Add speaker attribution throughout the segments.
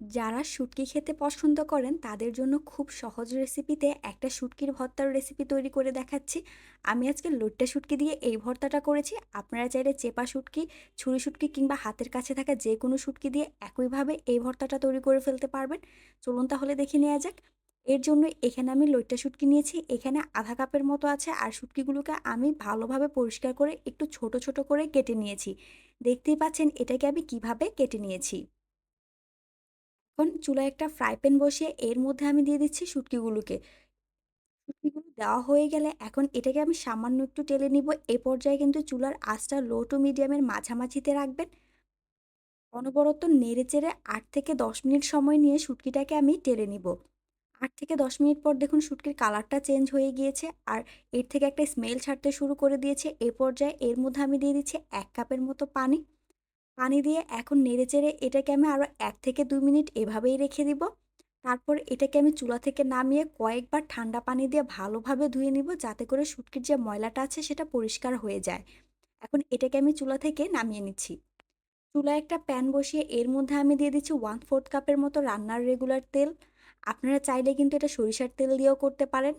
Speaker 1: যারা শুটকি খেতে পছন্দ করেন, তাদের জন্য খুব সহজ রেসিপিতে একটা শুটকির ভর্তার রেসিপি তৈরি করে দেখাচ্ছি। আমি আজকে লোট্টা শুটকি দিয়ে এই ভর্তাটা করেছি। আপনারা চাইলে চেপা শুটকি, ছুরি শুটকি কিংবা হাতের কাছে থাকা যে কোনো শুটকি দিয়ে একইভাবে এই ভর্তাটা তৈরি করে ফেলতে পারবেন। চলুন তাহলে দেখে নেওয়া যাক। এর জন্য এখানে আমি লইট্টা শুটকি নিয়েছি। এখানে আধা কাপের মতো আছে আর শুটকিগুলোকে আমি ভালোভাবে পরিষ্কার করে একটু ছোট ছোট করে কেটে নিয়েছি। দেখতেই পাচ্ছেন এটাকে আমি কীভাবে কেটে নিয়েছি। এখন চুলায় একটা ফ্রাই প্যান বসিয়ে এর মধ্যে আমি দিয়ে দিচ্ছি শুটকিগুলোকে। শুটকিগুলো দেওয়া হয়ে গেলে এখন এটাকে আমি সামান্য একটু টেলে নিব। এ পর্যায়ে কিন্তু চুলার আঁচটা লো টু মিডিয়ামের মাঝামাঝিতে রাখবেন। অনবরত নেড়ে চেড়ে আট থেকে দশ মিনিট সময় নিয়ে শুটকিটাকে আমি টেলে নিব। আট থেকে দশ মিনিট পর দেখুন শুটকির কালারটা চেঞ্জ হয়ে গিয়েছে আর এর থেকে একটা স্মেল ছাড়তে শুরু করে দিয়েছে। এ পর্যায়ে এর মধ্যে আমি দিয়ে দিচ্ছি এক কাপের মতো পানি। পানি দিয়ে এখন নেড়ে চেড়ে এটাকে আমি আরও এক থেকে দুই মিনিট এভাবেই রেখে দিব। তারপর এটাকে আমি চুলা থেকে নামিয়ে কয়েকবার ঠান্ডা পানি দিয়ে ভালোভাবে ধুয়ে নিব যাতে করে শুটকির যে ময়লাটা আছে সেটা পরিষ্কার হয়ে যায়। এখন এটাকে আমি চুলা থেকে নামিয়ে নিচ্ছি। চুলায় একটা প্যান বসিয়ে এর মধ্যে আমি দিয়ে দিচ্ছি ওয়ান ফোর্থ কাপের মতো রান্নার রেগুলার তেল। আপনারা চাইলে কিন্তু এটা সরিষার তেল দিয়েও করতে পারেন।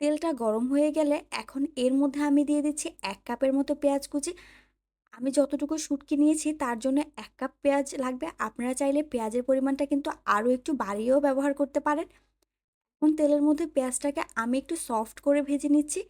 Speaker 1: তেলটা গরম হয়ে গেলে এখন এর মধ্যে আমি দিয়ে দিচ্ছি এক কাপের মতো পেঁয়াজ কুচি। আমি যতটুকু শুটকি নিয়েছি, তার জন্য এক কাপ পেঁয়াজ লাগবে। আপনারা চাইলে পেঁয়াজের পরিমাণটা কিন্তু আরও একটু বাড়িয়েও ব্যবহার করতে পারেন। এখন তেলের মধ্যে পেঁয়াজটাকে আমি একটু সফট করে ভেজে নিচ্ছি।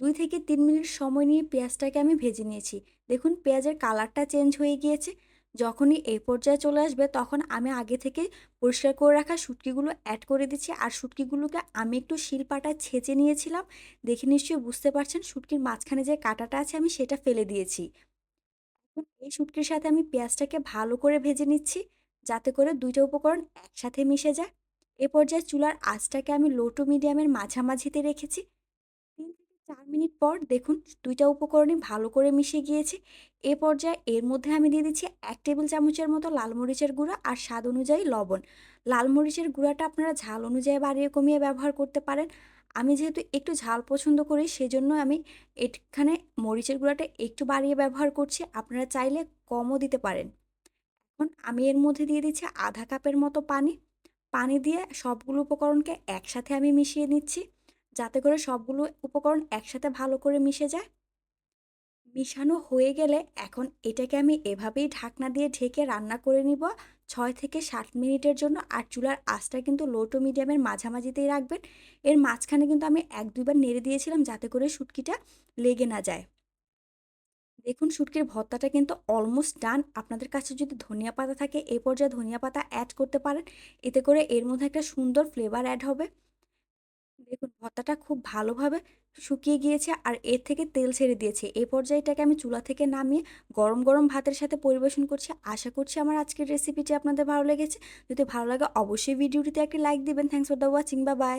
Speaker 1: দুই থেকে তিন মিনিট সময় নিয়ে পেঁয়াজটাকে আমি ভেজে নিয়েছি। দেখুন, পেঁয়াজের কালারটা চেঞ্জ হয়ে গিয়েছে। যখনই এই পর্যায়ে চলে আসবে, তখন আমি আগে থেকে পরিষ্কার করে রাখা শুটকিগুলো অ্যাড করে দিচ্ছি। আর শুটকিগুলোকে আমি একটু শিলপাটায় ছেঁচে নিয়েছিলাম। দেখে নিশ্চয়ই বুঝতে পারছেন, শুটকির মাঝখানে যে কাঁটাটা আছে, আমি সেটা ফেলে দিয়েছি। এই শুটকির সাথে আমি পেঁয়াজটাকে ভালো করে ভেজে নিচ্ছি, যাতে করে দুইটা উপকরণ একসাথে মিশে যায়। এ পর্যায়ে চুলার আঁচটাকে আমি লো টু মিডিয়ামের মাঝামাঝিতে রেখেছি। চার মিনিট পর দেখুন দুইটা উপকরণই ভালো করে মিশে গিয়েছে। এ পর্যায়ে এর মধ্যে আমি দিয়ে দিচ্ছি এক টেবিল চামচের মতো লাল মরিচের গুঁড়া আর স্বাদ অনুযায়ী লবণ। লাল মরিচের গুঁড়াটা আপনারা ঝাল অনুযায়ী বাড়িয়ে কমিয়ে ব্যবহার করতে পারেন। আমি যেহেতু একটু ঝাল পছন্দ করি সেজন্য আমি এখানে মরিচের গুঁড়াটা একটু বাড়িয়ে ব্যবহার করছি। আপনারা চাইলে কমও দিতে পারেন। এখন আমি এর মধ্যে দিয়ে দিচ্ছি আধা কাপের মতো পানি। পানি দিয়ে সবগুলো উপকরণকে একসাথে আমি মিশিয়ে নিচ্ছি। যাতে করে সবগুলো উপকরণ একসাথে ভালো করে মিশে যায়। মিশানো হয়ে গেলে এখন এটাকে আমি এভাবেই ঢাকনা দিয়ে ঢেকে রান্না করে নিব। ছয় থেকে সাত মিনিটের জন্য আর চুলার আঁচটা কিন্তু লো টু মিডিয়ামের মাঝামাঝিতেই রাখবেন। এর মাঝখানে কিন্তু আমি এক দুইবার নেড়ে দিয়েছিলাম যাতে করে শুটকিটা লেগে না যায়। দেখুন শুটকির ভর্তাটা কিন্তু অলমোস্ট ডান আপনাদের কাছে যদি ধনিয়া পাতা থাকে এই পর্যায়ে ধনিয়া পাতা অ্যাড করতে পারেন। এতে করে এর মধ্যে একটা সুন্দর ফ্লেভার অ্যাড হবে। দেখুন, ভর্তাটা খুব ভালোভাবে শুকিয়ে গিয়েছে আর এর থেকে তেল ছেড়ে দিয়েছে। এই পর্যায়েটাকে আমি চুলা থেকে নামিয়ে গরম গরম ভাতের সাথে পরিবেশন করছি। আশা করছি আমার আজকের রেসিপিটি আপনাদের ভালো লেগেছে। যদি ভালো লাগে অবশ্যই ভিডিওটিতে একটি লাইক দিবেন। থ্যাংকস ফর দ্য ওয়াচিং বা বাই